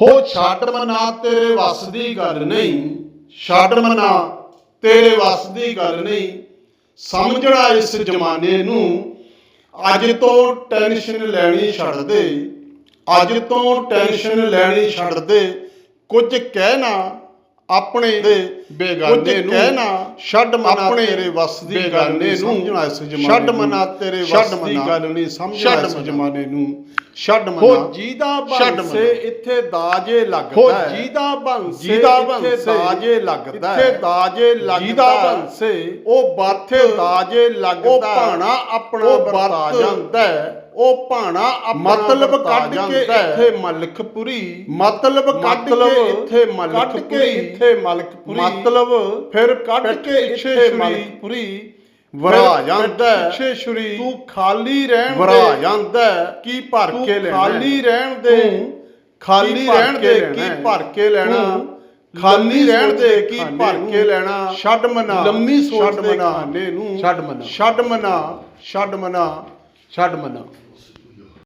ਹੋ ਛੱਡ ਮਨਾ ਤੇਰੇ ਵੱਸ ਦੀ ਗੱਲ ਨਹੀਂ, ਛੱਡ ਮਨਾ ਤੇਰੇ ਵੱਸ ਦੀ ਗੱਲ ਨਹੀਂ। ਸਮਝਣਾ ਇਸ ਜ਼ਮਾਨੇ ਨੂੰ, ਅੱਜ ਤੋਂ ਟੈਨਸ਼ਨ ਲੈਣੀ ਛੱਡ ਦੇ, ਅੱਜ ਤੋਂ ਟੈਨਸ਼ਨ ਲੈਣੀ ਛੱਡ ਦੇ। ਕੁਝ ਕਹਿਣਾ ਆਪਣੇ ਦੇ ਬੇਗਾਨੇ ਨੂੰ ਕਹਿਣਾ ਛੱਡ ਮਨਾ ਤੇਰੇ ਵੱਸ ਦੀ ਗੱਲ ਨਹੀਂ ਸਮਝਣਾ ਇਸ ਜ਼ਮਾਨੇ ਛੱਡ ਮਨਾ ਤੇਰੇ ਵੱਸ ਦੀ ਗੱਲ ਨਹੀਂ ਸਮਝਣਾ ਇਸ ਜ਼ਮਾਨੇ ਨੂੰ ਛੱਡ ਮਨਾ ਹੋ ਜੀਦਾ ਬੰਸੇ। ਇੱਥੇ ਦਾਜੇ ਲੱਗਦਾ ਹੋ ਹੈ। ਜੀਦਾ ਬੰਸੇ ਇੱਥੇ ਦਾਜੇ ਲੱਗਦਾ ਹੈ। ਇੱਥੇ ਦਾਜੇ ਲੱਗਦਾ ਜੀਦਾ। ਬੰਸੇ ਉਹ ਬਾਥੇ ਦਾਜੇ ਲੱਗਦਾ ਉਹ ਭਾਣਾ ਆਪਣਾ ਵਰਤਾ ਜਾਂਦਾ ਹੈ ਉਹ ਭਾਣਾ ਮਤਲਬ ਕੱਢ ਕੇ। ਇੱਥੇ ਮਲਕਪੁਰੀ ਮਤਲਬ ਕੱਢ ਕੇ ਇੱਥੇ ਮਲਕਪੁਰੀ ਇੱਥੇ ਮਲਕਪੁਰੀ ਮਤਲਬ ਫਿਰ ਕੱਢ ਕੇ ਛੁਰੀ ਮਲਕਪੁਰੀ ਵਰਾ ਜਾਂਦਾ। ਪਿੱਛੇ ਛੁਰੀ ਤੂੰ ਖਾਲੀ ਰਹਿਣ ਵਰਾ ਦੇ ਜਾਂਦਾ ਹੈ। ਕੀ ਭਰ ਕੇ ਲੈਣਾ ਖਾਲੀ ਰਹਿਣ ਦੇ। ਖਾਲੀ ਰਹਿਣ ਦੇ ਕੀ। ਭਰ ਕੇ ਲੈਣਾ? ਖਾਲੀ ਰਹਿਣ ਦੇ ਕੀ ਭਰ ਕੇ ਲੈਣਾ? ਛੱਡ ਮਨਾ। ਲੰਮੀ ਸੋਚ ਦੇ ਮਨਾ। ਖਾਨੇ ਨੂੰ। ਛੱਡ ਮਨਾ। ਛੱਡ ਮਨਾ। ਛੱਡ ਮਨਾ। ਛੱਡ ਮਨਾ।